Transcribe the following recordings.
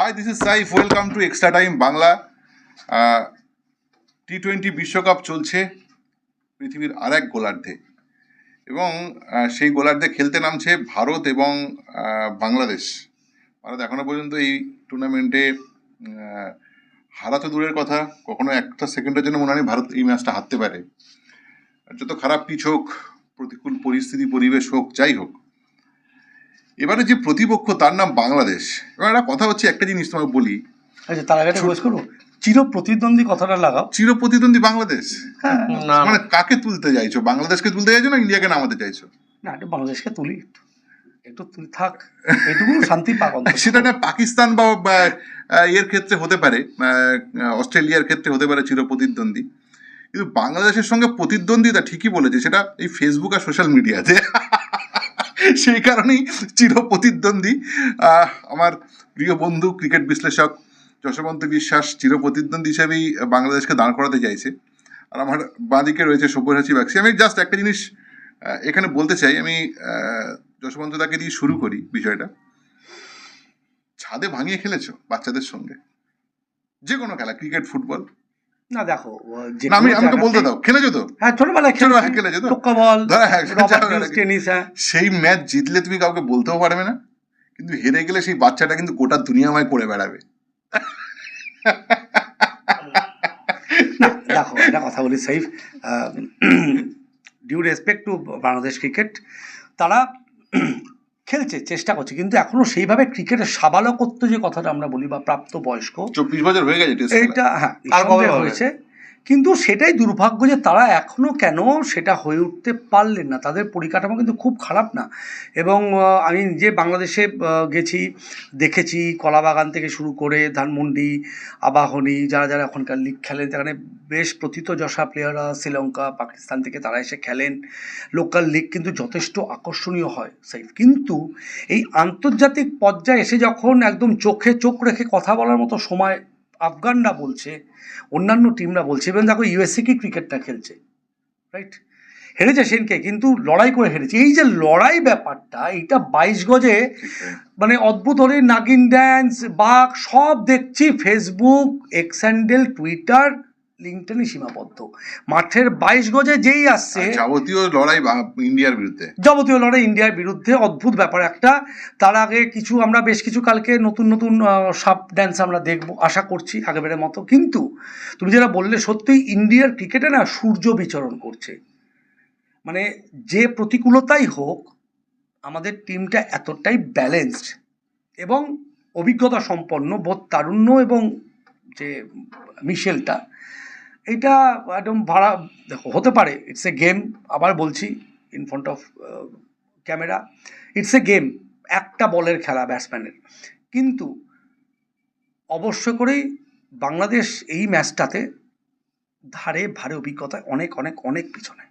Hi this is Saif welcome to extra time Bangla T twenty বিশ্বকাপ চলছে পৃথিবীর আর এক গোলার্ধে। এবং সেই গোলার্ধে খেলতে নামছে ভারত এবং বাংলাদেশ। ভারত এখনও পর্যন্ত এই টুর্নামেন্টে হারা তো দূরের কথা। কখনো একটা সেকেন্ডের জন্য মনে হয় ভারত এই ম্যাচটা হারতে পারে। যত খারাপ পিচ হোক, প্রতিকূল পরিস্থিতি, পরিবেশ হোক, যাই হোক এবারে যে প্রতিপক্ষ তার নাম বাংলাদেশ। এবার একটা কথা হচ্ছে একটা জিনিস তোমাকে বলি। আচ্ছা তার আগে একটা কোয়েস করব চির প্রতিদ্বন্দ্বী কথাটা লাগাও। চির প্রতিদ্বন্দ্বী বাংলাদেশ? হ্যাঁ। না। মানে কাকে তুলতে চাইছো? বাংলাদেশকে তুলতে চাইছো না ইন্ডিয়াকে নামাতে চাইছো? না একটু বাংলাদেশকে তুলি একটু। তুই থাক। এটুকু শান্তি পাক সেটা না পাকিস্তান বা এর ক্ষেত্রে হতে পারে আহ, অস্ট্রেলিয়ার ক্ষেত্রে হতে পারে চির প্রতিদ্বন্দ্বী কিন্তু বাংলাদেশের সঙ্গে প্রতিদ্বন্দ্বিতা ঠিকই বলেছে, সেটা এই ফেসবুক আর সোশ্যাল মিডিয়াতে সেই কারণেই চির প্রতিদ্বন্দ্বী। আমার প্রিয় বন্ধু ক্রিকেট বিশ্লেষক যশবন্ত বিশ্বাস চির প্রতিদ্বন্দ্বী হিসেবেই বাংলাদেশকে দাঁড় করাতে চাইছে। আর আমার বাঁদিকে রয়েছে সব্যসাচী বাগসি আমি জাস্ট একটা জিনিস এখানে বলতে চাই, আমি যশবন্ত দাকে দিয়ে শুরু করি বিষয়টা। ছাদে ভাঙিয়ে খেলেছো বাচ্চাদের সঙ্গে? যে কোনো খেলা ক্রিকেট ফুটবল না দেখো আমি আমাকে বলতে দাও। খেলেছো তো? হ্যাঁ ছোটবেলায় ছোটবেলায় খেলেছি। খেলেছো তো? টোক্কা বল হ্যাঁ, টেনিস, টেনিস হ্যাঁ। সেই ম্যাচ জিতলে তুমি কাউকে বলতেও পারবে না কিন্তু হেরে গেলে সেই বাচ্চাটা কিন্তু গোটা দুনিয়াময় করে বেড়াবে। না দেখো একটা কথা বলি Saif due respect to Bangladesh cricket তারা খেলছে চেষ্টা করছে কিন্তু এখনও সেইভাবে ক্রিকেটের সাবালকত্ব যে কথাটা আমরা বলি বা প্রাপ্ত বয়স্ক চব্বিশ বছর হয়ে গেছে এইটা হ্যাঁ? হয়েছে কিন্তু সেটাই দুর্ভাগ্য যে তারা এখনও কেন সেটা হয়ে উঠতে পারলেন না। তাদের পরিকাঠামো কিন্তু খুব খারাপ না। এবং আমি নিজে বাংলাদেশে গেছি, দেখেছি, কলাবাগান থেকে শুরু করে ধানমন্ডি, আবাহনী, যারা যারা এখনকার লিগ খেলেন, সেখানে বেশ প্রথিতযশা প্লেয়াররা শ্রীলঙ্কা, পাকিস্তান থেকে তারা এসে খেলেন। লোকাল লিগ কিন্তু যথেষ্ট আকর্ষণীয় হয় সাইফ কিন্তু এই আন্তর্জাতিক পর্যায়ে এসে যখন একদম চোখে চোখ রেখে কথা বলার মতো সময় আফগানরা বলছে, অন্যান্য টিমরা বলছে এবং দেখো ইউএসএ কি ক্রিকেটটা খেলছে রাইট হেরেছে সেনকে, কিন্তু লড়াই করে হেরেছে। এই যে লড়াই ব্যাপারটা, এইটা বাইশ গজে মানে অদ্ভুত হলে নাগিন ড্যান্স বাঘ, সব দেখছি ফেসবুক এক্স হ্যান্ডেল টুইটার লিঙ্কটেনই সীমাবদ্ধ। মাঠের বাইশ গজে যেই আসছে যাবতীয় লড়াই ইন্ডিয়ার বিরুদ্ধে। যাবতীয় লড়াই ইন্ডিয়ার বিরুদ্ধে অদ্ভুত ব্যাপার একটা। তার আগে কিছু আমরা বেশ কিছু কালকে নতুন নতুন সাপ ড্যান্স আমরা দেখব আশা করছি আগেবারের মতো। কিন্তু তুমি যেটা বললে সত্যিই ইন্ডিয়ার ক্রিকেটে না সূর্য বিচরণ করছে। মানে যে প্রতিকূলতাই হোক আমাদের টিমটা এতটাই ব্যালেন্সড এবং অভিজ্ঞতা সম্পন্ন বোধ তারুণ্য এবং যে মিশেলটা এটা একদম ভাড়া, দেখো, হতে পারে। ইটস এ গেম আবার বলছি in front of camera it's a game একটা বলের খেলা ব্যাটসম্যানের কিন্তু অবশ্য করেই বাংলাদেশ এই ম্যাচটাতে ধারে ভারে অভিজ্ঞতায় অনেক অনেক অনেক পিছনে।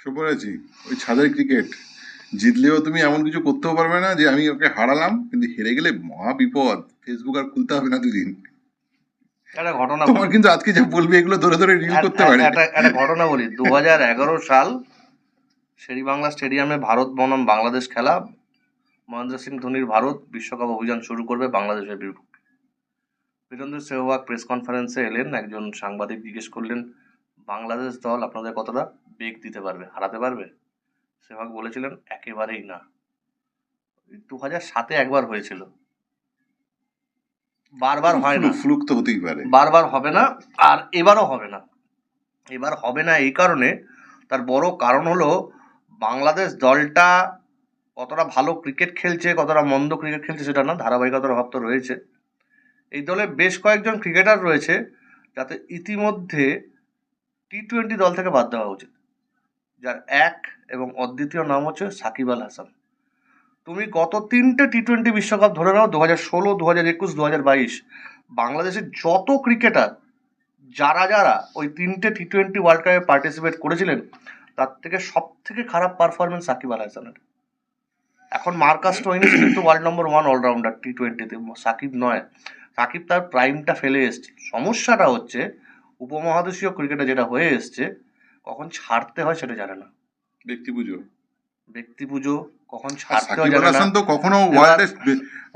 শুভরাজি ওই ছাদের ক্রিকেট জিতলেও তুমি এমন কিছু করতেও পারবে না যে আমি ওকে হারালাম, কিন্তু হেরে গেলে মহা বিপদ। ফেসবুক আর খুলতে হবে না দুদিন। একটা ঘটনা তোমার কিন্তু আজকে যা বলবে এগুলো ধরে ধরে রিল করতে পারে একটা একটা ঘটনা বলি। দু হাজার এগারো সাল শেরি বাংলা স্টেডিয়ামে ভারত বনাম বাংলাদেশ খেলা। মহেন্দ্র সিং ধোনির ভারত বিশ্বকাপ অভিযান শুরু করবে বাংলাদেশের বিপক্ষে। বীরেন্দ্র সেহবাগ প্রেস কনফারেন্সে এলেন। একজন সাংবাদিক জিজ্ঞেস করলেন বাংলাদেশ দল আপনাদের কতটা বেগ দিতে পারবে হারাতে পারবে? সেহবাগ বলেছিলেন একেবারেই না। দু হাজার সাতে একবার হয়েছিল। বারবার হয় না। ফ্লুক তো হতেই পারে। বারবার হবে না আর এবারও হবে না। এবার হবে না এই কারণে তার বড় কারণ হলো বাংলাদেশ দলটা কতটা ভালো ক্রিকেট খেলছে কতটা মন্দ ক্রিকেট খেলছে সেটা না ধারাবাহিকতার অভাব তো রয়েছে। এই দলে বেশ কয়েকজন ক্রিকেটার রয়েছে যাতে ইতিমধ্যে টি টোয়েন্টি দল থেকে বাদ দেওয়া উচিত। যার এক এবং অদ্বিতীয় নাম হচ্ছে সাকিব আল হাসান। তুমি গত তিনটে টি টোয়েন্টি বিশ্বকাপ ধরে নাও দু হাজার ষোলো দু হাজার একুশ দু হাজার বাইশ। বাংলাদেশের যত ক্রিকেটার যারা যারা ওই তিনটে টি টোয়েন্টি ওয়ার্ল্ড কাপে পার্টিসিপেট করেছিলেন, তার থেকে সব থেকে খারাপ পারফরমেন্স সাকিব আল হাসানের। এখন মার্কাস টোইনিস কিন্তু world number one allrounder T টোয়েন্টিতে সাকিব নয়। সাকিব তার প্রাইমটা ফেলে এসছে। সমস্যাটা হচ্ছে, উপমহাদেশীয় ক্রিকেটে যেটা হয়ে এসছে, কখন ছাড়তে হয় সেটা জানে না। ব্যক্তি পুজো। ব্যক্তি পুজো কখন ছাড়তে না তো কখনো ওয়ার্ল্ডে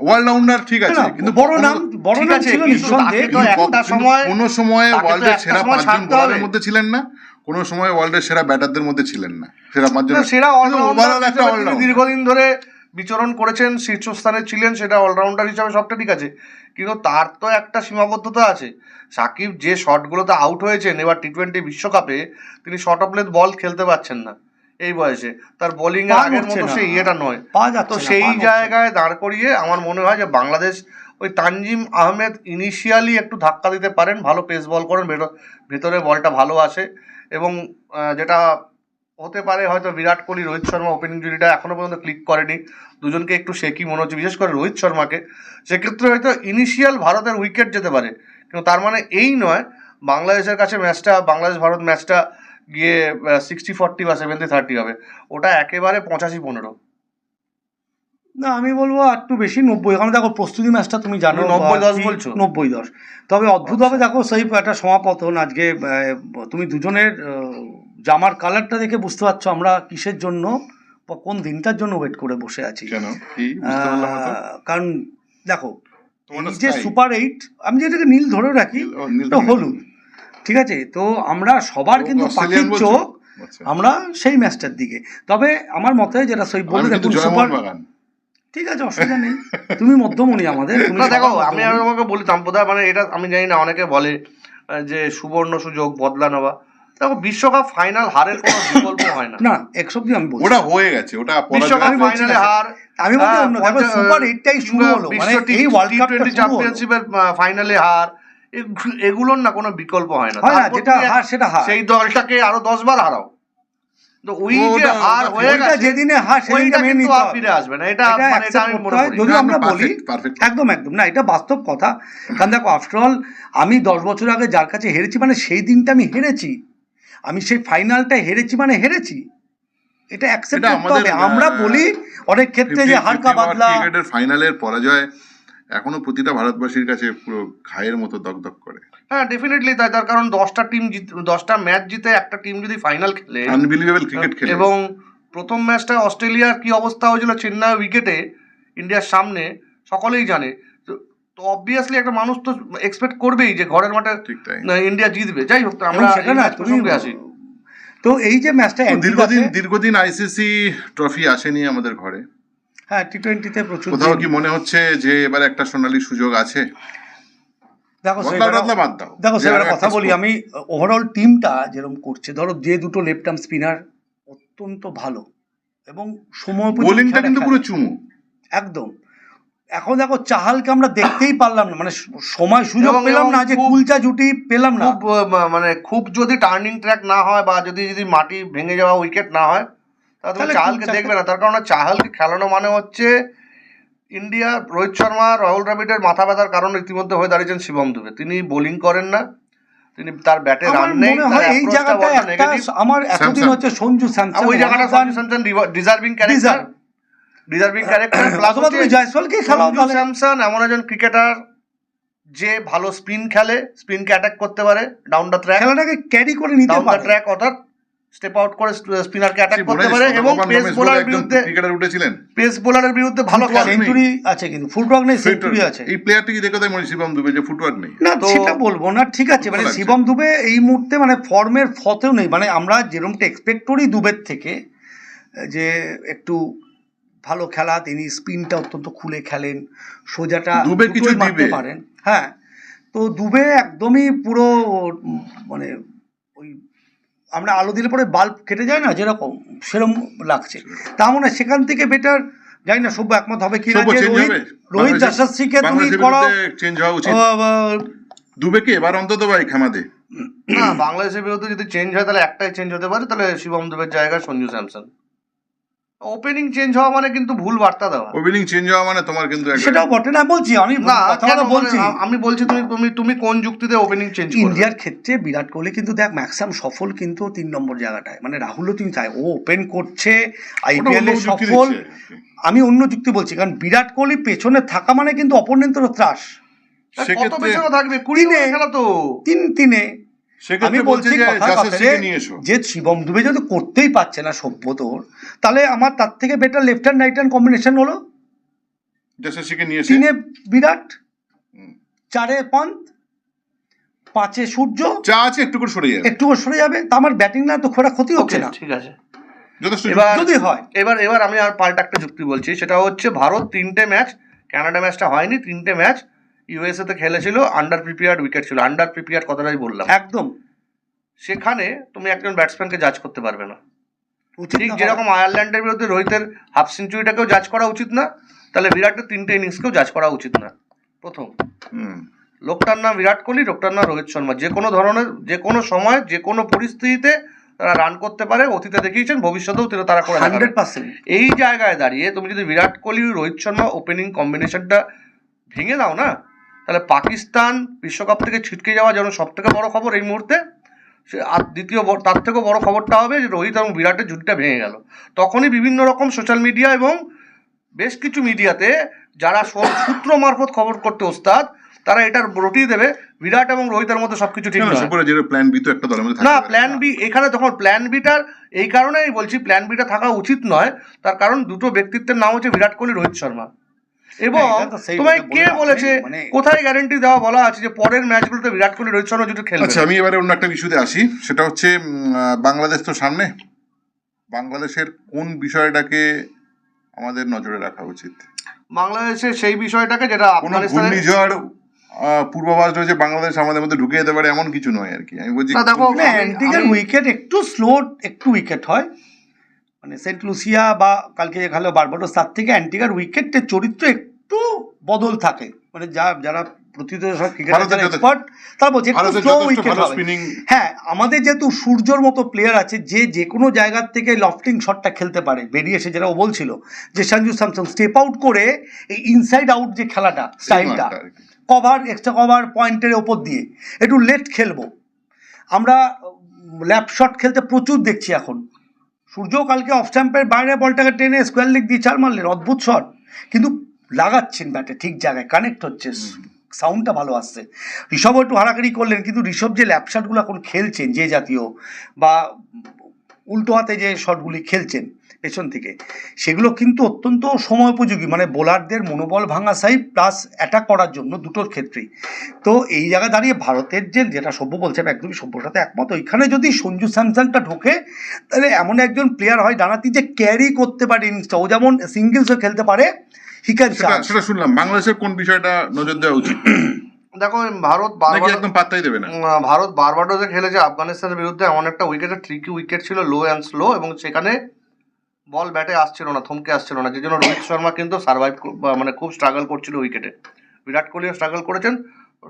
অলরাউন্ডার ঠিক আছে কিন্তু বড় নাম বড় নাম ছিল নিঃসন্দেহে একটা সময় কোনো সময় তাকে ওয়ার্ল্ডের সেরা সময় পাঁচজন বোলারের মধ্যে ছিলেন না কোনো সময় ওয়ার্ল্ডের সেরা ব্যাটারদের মধ্যে ছিলেন না সেরা পাঁচজন। সেরা অলরাউন্ডার একটা দীর্ঘদিন ধরে বিচরণ করেছেন শীর্ষস্থানে ছিলেন সেটা অলরাউন্ডার হিসাবে সবটা ঠিক আছে। কিন্তু তার তো একটা সীমাবদ্ধতা আছে। সাকিব যে শটগুলোতে আউট হয়েছেন এবার টি টোয়েন্টি বিশ্বকাপে তিনি শর্ট অফ লেন্থ বল খেলতে পারছেন না। এই বয়সে। তার বোলিং এর আগের মতো সেই ইয়েটা নয়। তো সেই। জায়গায় দাঁড় করিয়ে আমার মনে হয় যে বাংলাদেশ ওই তানজিম আহমেদ ইনিশিয়ালি একটু ধাক্কা দিতে পারেন ভালো পেস বল করেন ভেতর- বলটা ভালো আসে। এবং যেটা হতে পারে হয়তো বিরাট কোহলি রোহিত শর্মা ওপেনিং জুড়িটা এখনও পর্যন্ত ক্লিক করেনি। দুজনকে একটু শেকি মনে হচ্ছে বিশেষ করে রোহিত শর্মাকে। সেক্ষেত্রে হয়তো ইনিশিয়াল ভারতের উইকেট যেতে পারে। কিন্তু তার মানে এই নয় বাংলাদেশের কাছে ম্যাচটা বাংলাদেশ ভারত ম্যাচটা গিয়ে সিক্সটি ফর্টি বা সেভেন্টি থার্টি হবে। ওটা একেবারে পঁচাশি পনেরো। না আমি বলব একটু বেশি নব্বই। কারণ দেখো প্রস্তুতি ম্যাচটা তুমি জানো নব্বই দশ বলছো? নব্বই দশ। তবে অদ্ভুতভাবে দেখো সেই একটা সমাপতন আজকে তুমি দুজনের জামার কালারটা দেখে বুঝতে পারছ আমরা কিসের জন্য বা কোন দিনটার জন্য ওয়েট করে বসে আছি। কারণ দেখো যে সুপার এইট আমি যেটাকে নীল ধরে রাখি। হলুদ। ঠিক আছে? তো আমরা সবার কিন্তু পাখির চোখ আচ্ছা। আমরা সেই ম্যাচটার দিকে। তবে আমার মতে যেটা সই বলে দেখুন সুপার ঠিক আছে অসুবিধা নেই। তুমি মধ্যমণি আমাদের না দেখো আমি বোধহয় মানে এটা আমি জানি না অনেকে বলে যে সুবর্ণ সুযোগ বদলা নেওয়া। দেখো বিশ্বকাপ ফাইনাল হারের কোনো বিকল্প হয় না। না এক সবজি আমি বলছি। ওটা হয়ে গেছে ওটা বিশ্বকাপ ফাইনালে হার আমি বলছি সুপার এইটটাই শুরু হলো, মানে এই ওয়ার্ল্ড টোয়েন্টি হলো। চ্যাম্পিয়নশিপের ফাইনালে হার এগুলোর না কোনো বিকল্প হয় না। হয় না তারপর যেটা হার সেটা হার। সেই দলটাকে আরও দশ বার হারাও। তো ওই যে হার হয়ে গেছে যেদিনে হার সেদিনকে মেনে নিতে হবে। ফিরে আসবে না। এটা এটা মানে এটা আমি মনে করি। যদি আমরা বলি perfect, perfect। একদম একদম না এটা বাস্তব কথা। কারণ দেখো আফটারঅল আমি দশ বছর আগে যার কাছে হেরেছি মানে সেই দিনটা আমি হেরেছি। আমি সেই ফাইনালটা হেরেছি মানে হেরেছি। এটা অ্যাকসেপ্ট করতে হবে। আমরা বলি অনেক ক্ষেত্রে যে 50 হারকা বাদলা। ক্রিকেটের ফাইনালের পরাজয় এখনও প্রতিটা ভারতবাসীর কাছে পুরো ঘায়ের মতো দগদগ করে। হ্যাঁ ডেফিনেটলি তাই তার কারণ দশটা টিম দশটা ম্যাচ জিতে একটা টিম যদি ফাইনাল খেলে আনবিলিভেবল ক্রিকেট খেলে। এবং প্রথম ম্যাচটা অস্ট্রেলিয়ার কি অবস্থা হয়েছিল চেন্নাই উইকেটে ইন্ডিয়ার সামনে সকলেই জানে। তো- তো অবভিয়াসলি একটা মানুষ তো এক্সপেক্ট করবেই যে ঘরের মাঠে ঠিক তাই। না, ইন্ডিয়া জিতবে। যাই হোক আমরা প্রসঙ্গে আসি। তো এই যে ম্যাচটা দীর্ঘদিন দীর্ঘদিন আইসিসি ট্রফি আসেনি আমাদের ঘরে। হ্যাঁ টি টোয়েন্টিতে প্রচুর কোথাও কি মনে হচ্ছে যে এবার একটা সোনালী সুযোগ আছে? দেখো দেখো সেবার কথা বলি আমি ওভারঅল টিমটা যেরকম করছে ধরো যে দুটো লেফট আর্ম স্পিনার অত্যন্ত ভালো এবং সময় বোলিংটা কিন্তু পুরো চুমু। একদম। এখন দেখো চাহালকে আমরা দেখতেই পারলাম না মানে সময় সুযোগ পেলাম না যে কুলচা জুটি পেলাম না। খুব মানে খুব যদি টার্নিং ট্র্যাক না হয় বা যদি যদি মাটি ভেঙে যাওয়া উইকেট না হয় তুমি চাহালকে দেখবে না। তার কারণে চাহালকে খেলানো মানে হচ্ছে ইন্ডিয়া রোহিত শর্মা রাহুল দ্রাবিড়ের মাথা ব্যথার কারণ ইতিমধ্যে হয়ে দাঁড়িয়েছেন শিবম দুবে। তিনি বোলিং করেন না। তিনি তার ব্যাটে রান নেই এই জায়গাটা একটা আমার এতদিন হচ্ছে সঞ্জু স্যামসাং ওই জায়গাটা Sanju Samson deserving character deserving character plus তুমি খেলাও সঞ্জু স্যামসন এমন একজন ক্রিকেটার যে ভালো স্পিন খেলে স্পিনকে অ্যাটাক করতে পারে ডাউন দ্য ট্র্যাক খেলাটাকে ক্যারি করে নিতে ডাউন দ্য পারে। ট্র্যাক অর্থাৎ স্টেপ আউট করে স্পিনারকে অ্যাটাক করতে পারে এবং পেস বোলারের বিরুদ্ধে ক্রিকেটার উঠেছিলেন। পেস বোলারের বিরুদ্ধে ভালো খেলে। সেঞ্চুরি আছে কিন্তু। ফুটবল নেই সেঞ্চুরি আছে। এই প্লেয়ারটিকে দেখে তাই মনে শিবম দুবে যে ফুটওয়ার্ক নেই। না তো- সেটা বলব না ঠিক আছে। মানে শিবম দুবে এই মুহূর্তে মানে ফর্মের ফতেও নেই। মানে আমরা যেরকমটা এক্সপেক্ট করি দুবের থেকে যে একটু ভালো খেলা তিনি স্পিনটা অত্যন্ত খুলে খেলেন সোজাটা দুবে কিছু মারতে পারেন। হ্যাঁ তো দুবে একদমই পুরো মানে আমরা আলো দিলে পরে বাল্ব কেটে যায় না? যেরকম সেরকম লাগছে। তা মনে হয় সেখান থেকে বেটার জানি না সভ্য একমত হবে কি রোহিত হবে। রোহিত বাংলাদেশের- তুমি করো করাও চেঞ্জ হওয়া উচিত। আহ, দুবে কি? এবার অন্তত ভাই খামাদে না বাংলাদেশের বিরুদ্ধে যদি চেঞ্জ হয় তাহলে একটাই চেঞ্জ হতে পারে। তাহলে শিবম দুবের জায়গায় সঞ্জু স্যামসন। ওপেনিং চেঞ্জ হওয়া মানে কিন্তু ভুল বার্তা দেওয়া। ওপেনিং চেঞ্জ হওয়া মানে তোমার কিন্তু সেটাও বটে না বলছি আমি না কেন বলছি। আমি বলছি তুমি তুমি তুমি কোন যুক্তিতে ওপেনিং চেঞ্জ ইন্ডিয়ার ক্ষেত্রে বিরাট কোহলি কিন্তু দেখ ম্যাক্সিমাম সফল কিন্তু তিন নম্বর জায়গাটায়। মানে রাহুলও তুমি চাই ও ওপেন করছে আইপিএল এ অন্য যুক্তি সফল। আমি অন্য যুক্তি বলছি কারণ বিরাট কোহলি পেছনে থাকা মানে কিন্তু অপোনেন্টেরও ত্রাস। কত সেক্ষেত্রে পেছনে থাকবে? কুড়ি খেলা তো। তিন তিনে আমি বলছি যে কথা যশস্বীকে কথায় নিয়ে এসো। যে শিবম দুবে যদি করতেই পারছে না সভ্যতর তাহলে আমার তার থেকে better left hand right hand combination হলো। যশস্বীকে নিয়ে এসে। তিনে বিরাট চারে পন্থ পাঁচে সূর্য। যা আছে একটু করে সরে যাবে। একটু করে সরে যাবে তা আমার ব্যাটিং না তো খোরা ক্ষতি হচ্ছে না। ঠিক আছে। এবার- যদি হয়। এবার এবার আমি আর পাল্টা একটা যুক্তি বলছি সেটা হচ্ছে ভারত তিনটে ম্যাচ কানাডা ম্যাচটা হয়নি তিনটে ম্যাচ ইউএসএ তে খেলেছিল আন্ডার প্রিপেয়ার্ড উইকেট ছিল। আন্ডার প্রিপেয়ার্ড কথাটাই বললাম। একদম। সেখানে তুমি একজন ব্যাটসম্যানকে জাজ করতে পারবে না। ঠিক যেরকম আয়ারল্যান্ডের বিরুদ্ধে রোহিতের হাফ সেঞ্চুরিটাকেও জাজ করা উচিত না তাহলে বিরাটের তিনটে ইনিংসকেও জাজ করা উচিত না। প্রথম। হুম। লোকটার নাম বিরাট কোহলি লোকটার নাম রোহিত শর্মা। যে কোনো ধরনের যে কোনো সময় যে কোনো পরিস্থিতিতে তারা রান করতে পারে অতীতে দেখিয়েছেন ভবিষ্যতেও তারা- তারা করে হান্ড্রেড পার্সেন্ট। এই জায়গায় দাঁড়িয়ে তুমি যদি বিরাট কোহলি রোহিত শর্মা ওপেনিং কম্বিনেশনটা ভেঙে দাও না তাহলে পাকিস্তান বিশ্বকাপ থেকে ছিটকে যাওয়া যেন সব থেকে বড় খবর এই মুহূর্তে সে আর দ্বিতীয় তার থেকেও বড় খবরটা হবে যে রোহিত এবং বিরাটের জুটিটা ভেঙে গেল। তখনই বিভিন্ন রকম সোশ্যাল মিডিয়া এবং বেশ কিছু মিডিয়াতে যারা সূত্র মারফত খবর করতে ওস্তাদ তারা এটার রটিয়ে দেবে বিরাট এবং রোহিতের মধ্যে সবকিছু ঠিক যেটা প্ল্যান বি তো একটা দলের মধ্যে না প্ল্যান বি এখানে তখন প্ল্যান বিটার এই কারণেই বলছি প্ল্যান বিটা থাকা উচিত নয়। তার কারণ দুটো ব্যক্তিত্বের নাম হচ্ছে বিরাট কোহলি রোহিত শর্মা। এবং হ্যাঁ, তোমায় কে বলেছে? মানে- কোথায় গ্যারান্টি দেওয়া বলা আছে যে পরের ম্যাচগুলোতে বিরাট কোহলি রোহিত শর্মা জুটি খেলবে? আচ্ছা আমি এবারে অন্য একটা ইস্যুতে আসি। সেটা হচ্ছে বাংলাদেশ তো সামনে। বাংলাদেশের কোন বিষয়টাকে আমাদের নজরে রাখা উচিত? বাংলাদেশের সেই বিষয়টাকে যেটা ঘূর্ণিঝড় পূর্বাভাস রয়েছে বাংলাদেশ আমাদের মধ্যে ঢুকে যেতে পারে এমন কিছু নয় আর কি। আমি বলছি দেখো, উইকেট একটু স্লো একটু উইকেট হয়। মানে সেন্ট লুসিয়া বা কালকে যে খেলো বারবাডোস তার থেকে অ্যান্টিগার উইকেটের চরিত্র একটু বদল থাকে। মানে যা যারা হ্যাঁ আমাদের যেহেতু সূর্যর মতো প্লেয়ার আছে যে যে কোনো জায়গার থেকে লফটিং শটটা খেলতে পারে বেরিয়ে এসে যেটা ও বলছিল যে সঞ্জু স্যামসন স্টেপ আউট করে এই ইনসাইড আউট যে খেলাটা স্টাইলটা কভার এক্সট্রা কভার পয়েন্টের ওপর দিয়ে একটু লেট খেলব। আমরা ল্যাপ শট খেলতে প্রচুর দেখছি এখন। সূর্য কালকে অফ স্ট্যাম্পের বাইরে বলটাকে টেনে স্কোয়ার লিগ দিয়ে চার মারলেন অদ্ভুত শট কিন্তু লাগাচ্ছেন ব্যাটে ঠিক জায়গায় কানেক্ট হচ্ছে সাউন্ডটা ভালো আসছে। ঋষভও একটু হারাকারি করলেন কিন্তু ঋষভ যে ল্যাপশাটগুলো এখন খেলছেন যে জাতীয় বা উল্টো হাতে যে শটগুলি খেলছেন পেছন থেকে সেগুলো কিন্তু অত্যন্ত সময়োপযোগী। মানে বোলারদের মনোবল ভাঙা সাই প্লাস অ্যাটাক করার জন্য দুটোর ক্ষেত্রেই। তো এই জায়গায় দাঁড়িয়ে ভারতের যে যেটা সভ্য বলছে আমি একদমই সভ্যর সাথে একমত। ওইখানে যদি সঞ্জু স্যামসনটা ঢোকে তাহলে এমন একজন প্লেয়ার হয় ডানাতি যে ক্যারি করতে পারে ইনিংসটা ও যেমন সিঙ্গেলসও খেলতে পারে সেটা শুনলাম। বাংলাদেশের কোন বিষয়টা নজর দেওয়া উচিত? দেখো ভারত একদম পাত্তাই দেবে না? ভারত বারবাডোসে খেলেছে আফগানিস্তানের বিরুদ্ধে এমন একটা উইকেটের ট্রিকি উইকেট ছিল লো অ্যান্ড স্লো এবং সেখানে বল ব্যাটে আসছিল না থমকে আসছিল না যে জন্য রোহিত শর্মা কিন্তু সার্ভাইভ মানে খুব স্ট্রাগল করছিল উইকেটে বিরাট কোহলিও স্ট্রাগল করেছেন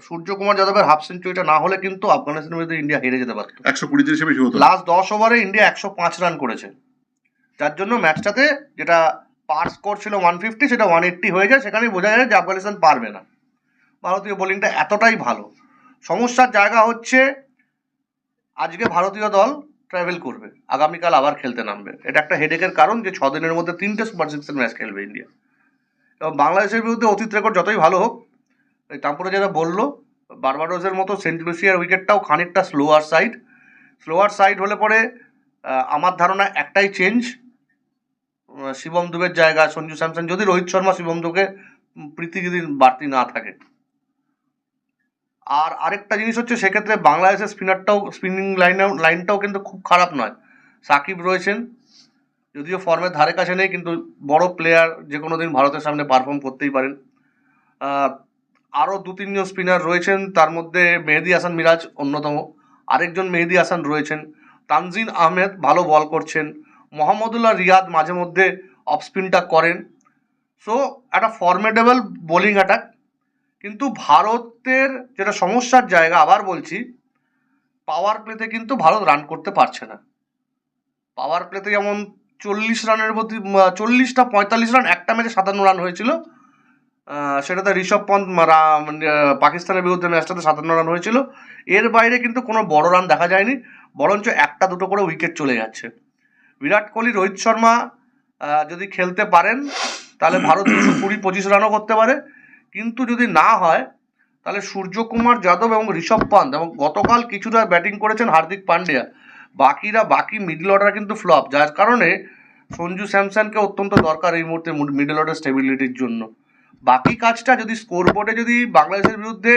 সূর্যকুমার যাদবের হাফ সেঞ্চুরিটা না হলে কিন্তু আফগানিস্তানের বিরুদ্ধে ইন্ডিয়া হেরে যেতে পারত। একশো কুড়িতে হিসেবে লাস্ট দশ ওভারে ইন্ডিয়া একশো পাঁচ রান করেছে। যার জন্য ম্যাচটাতে যেটা পার স্কোর ছিল ওয়ান ফিফটি সেটা ওয়ান এইট্টি হয়ে যায় সেখানেই বোঝা যায় যে আফগানিস্তান পারবে না। ভারতীয় বোলিংটা এতটাই ভালো। সমস্যার জায়গা হচ্ছে, আজকে ভারতীয় দল ট্রাভেল করবে। আগামীকাল আবার খেলতে নামবে। এটা একটা হেডেকের কারণ যে ছ দিনের মধ্যে তিনটে সুপার সিক্সের ম্যাচ খেলবে ইন্ডিয়া। এবং বাংলাদেশের বিরুদ্ধে অতীত রেকর্ড যতই ভালো হোক তারপরে যেটা বলল, বারবাডোসের মতো সেন্ট লুসিয়ার উইকেটটাও খানিকটা স্লোয়ার সাইড স্লোয়ার সাইড হলে পরে আমার ধারণা একটাই চেঞ্জ শিবম দুবের জায়গা, সঞ্জু স্যামসন, যদি রোহিত শর্মা শিবম দুবে প্রীতি যদি বাড়তি না থাকে। আর আরেকটা জিনিস হচ্ছে সেক্ষেত্রে বাংলাদেশের স্পিনারটাও স্পিনিং লাইন লাইনটাও কিন্তু খুব খারাপ নয়। সাকিব রয়েছেন, যদিও ফর্মের ধারে কাছে নেই, কিন্তু বড় প্লেয়ার যে কোনো দিন ভারতের সামনে পারফর্ম করতেই পারেন। আরও দু তিনজন স্পিনার রয়েছেন, তার মধ্যে মেহেদি হাসান মিরাজ অন্যতম। আরেকজন মেহেদি হাসান রয়েছেন, তানজিন আহমেদ ভালো বল করছেন, মোহাম্মদুল্লাহ রিয়াদ মাঝে মধ্যে অফ স্পিনটা করেন। সো একটা ফর্মেডেবল বোলিং অ্যাটাক কিন্তু ভারতের যেটা সমস্যার জায়গা, আবার বলছি পাওয়ার প্লেতে কিন্তু ভারত রান করতে পারছে না। পাওয়ার প্লেতে যেমন চল্লিশ রানের প্রতি চল্লিশটা পঁয়তাল্লিশ রান, একটা ম্যাচে সাতান্ন রান হয়েছিল। সেটাতে ঋষভ পন্থ পাকিস্তানের বিরুদ্ধে ম্যাচটাতে সাতান্ন রান হয়েছিল। এর বাইরে কিন্তু কোনো বড় রান দেখা যায়নি, বরঞ্চ একটা দুটো করে উইকেট চলে যাচ্ছে। বিরাট কোহলি, রোহিত শর্মা যদি খেলতে পারেন, তাহলে ভারত দুশো কুড়ি পঁচিশ রানও করতে পারে। কিন্তু যদি না হয় তাহলে সূর্যকুমার যাদব এবং ঋষভ পান্ত এবং গতকাল কিছুটা ব্যাটিং করেছেন হার্দিক পান্ডিয়া। বাকিরা বাকি মিডল অর্ডার কিন্তু ফ্লপ যার কারণে সঞ্জু স্যামসনকে অত্যন্ত দরকার এই মুহূর্তে মিডল অর্ডার স্টেবিলিটির জন্য। বাকি কাজটা যদি স্কোর বোর্ডে যদি বাংলাদেশের বিরুদ্ধে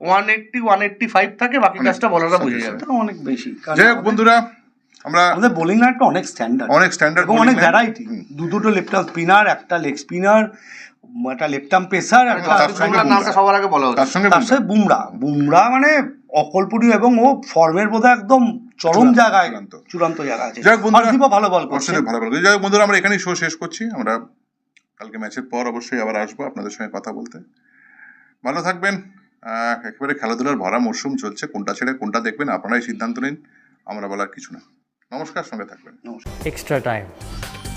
one eighty one eighty five থাকে বাকি কাজটা বলাটা বুঝে যাবে। অনেক বেশি যাই হোক বন্ধুরা আমরা আমাদের বোলিং লাইনটা অনেক স্ট্যান্ডার্ড অনেক স্ট্যান্ডার্ড এবং অনেক ভ্যারাইটি দু দুটো লেফট স্পিনার একটা লেগ স্পিনার একটা লেফট পেসার তার সঙ্গে বুমরার সবার আগে বলা তার সঙ্গে তার সাথে বুমরা। বুমরা মানে অকল্পনীয় এবং ও ফর্মের বোধ একদম চরম জায়গায় চূড়ান্ত। চূড়ান্ত জায়গা আছে। ভালো বল করছে। ভালো যাই হোক বন্ধুরা আমরা এখানেই শো শেষ করছি। আমরা কালকে ম্যাচের পর অবশ্যই আবার আসব আপনাদের সঙ্গে কথা বলতে। ভালো থাকবেন। আহ, একেবারে খেলাধুলার ভরা মরশুম চলছে। কোনটা ছেড়ে কোনটা দেখবেন আপনারাই সিদ্ধান্ত নিন। আমরা বলার কিছু না। নমস্কার সঙ্গে থাকবেন। নমস্কার। Extra time